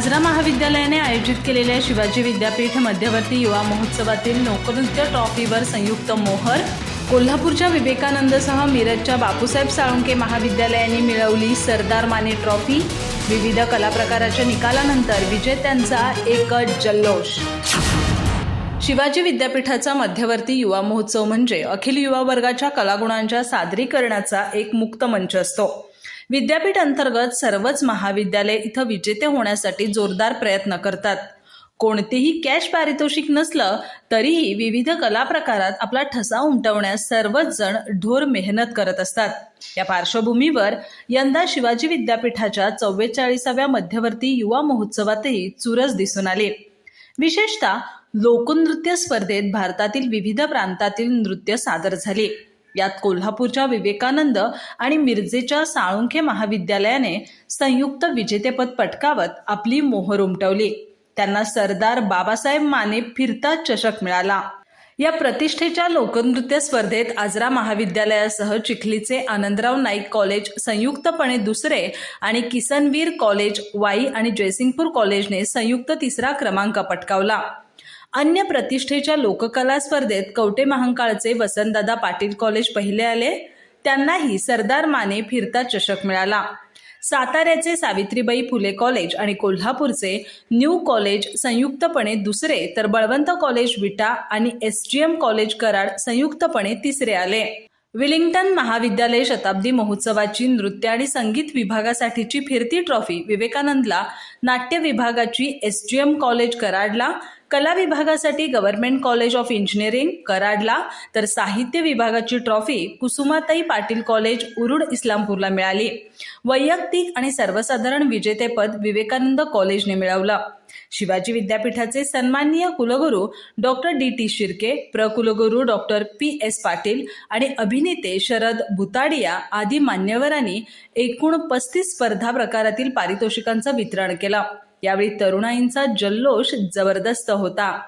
आजरा महाविद्यालयाने आयोजित केलेल्या शिवाजी विद्यापीठ मध्यवर्ती युवा महोत्सवातील लोकनृत्य ट्रॉफीवर संयुक्त मोहर कोल्हापूरच्या विवेकानंदसह मिरजच्या बापूसाहेब साळुंके महाविद्यालयाने मिळवली सरदार माने ट्रॉफी. विविध कलाप्रकाराच्या निकालानंतर विजेत्यांचा एकच जल्लोष. शिवाजी विद्यापीठाचा मध्यवर्ती युवा महोत्सव म्हणजे अखिल युवा वर्गाच्या कलागुणांच्या सादरीकरणाचा एक मुक्त मंच असतो. विद्यापीठ अंतर्गत सर्वच महाविद्यालय इथं विजेते होण्यासाठी जोरदार प्रयत्न करतात. कोणतेही कॅश पारितोषिक नसलं तरीही विविध कला प्रकारात आपला ठसा उमटवण्यास सर्वच जण ढोर मेहनत करत असतात. या पार्श्वभूमीवर यंदा शिवाजी विद्यापीठाच्या चव्वेचाळीसाव्या मध्यवर्ती युवा महोत्सवातही चुरस दिसून आली. विशेषतः लोकनृत्य स्पर्धेत भारतातील विविध प्रांतातील नृत्य सादर झाले. यात कोल्हापूरच्या विवेकानंद आणि मिरजेच्या साळुंखे महाविद्यालयाने संयुक्त विजेतेपद पटकावत आपली मोहर उमटवली. त्यांना सरदार बाबासाहेब माने फिरता चषक मिळाला. या प्रतिष्ठेच्या लोकनृत्य स्पर्धेत आजरा महाविद्यालयासह चिखलीचे आनंदराव नाईक कॉलेज संयुक्तपणे दुसरे आणि किसनवीर कॉलेज वाई आणि जयसिंगपूर कॉलेजने संयुक्त तिसरा क्रमांक पटकावला. अन्य प्रतिष्ठेच्या लोककला स्पर्धेत कवटे महांकाळचे वसंतदादा पाटील कॉलेज पहिले आले. त्यांनाही सरदार माने फिरता चषक मिळाला. साताऱ्याचे सावित्रीबाई फुले कॉलेज आणि कोल्हापूरचे न्यू कॉलेज संयुक्तपणे दुसरे तर बळवंत कॉलेज विटा आणि S G M college Karad संयुक्तपणे तिसरे आले. विलिंग्टन महाविद्यालय शताब्दी महोत्सवाची नृत्य आणि संगीत विभागासाठीची फिरती ट्रॉफी विवेकानंदला नाट्य विभागाची एस जी एम कॉलेज कराडला कला विभागासाठी गव्हर्नमेंट कॉलेज ऑफ इंजिनिअरिंग कराडला तर साहित्य विभागाची ट्रॉफी कुसुमाताई पाटील कॉलेज उरुड इस्लामपूरला मिळाली. वैयक्तिक आणि सर्वसाधारण विजेतेपद विवेकानंद कॉलेजने मिळवलं. शिवाजी विद्यापीठाचे सन्माननीय कुलगुरू डॉक्टर डी. टी. शिर्के प्रकुलगुरू डॉक्टर पी. एस. पाटील आणि अभिनेते शरद भुताडिया आदी मान्यवरांनी एकूण पस्तीस स्पर्धा प्रकारातील पारितोषिकांचं वितरण केलं. यावेळी तरुणाईंचा जल्लोष जबरदस्त होता.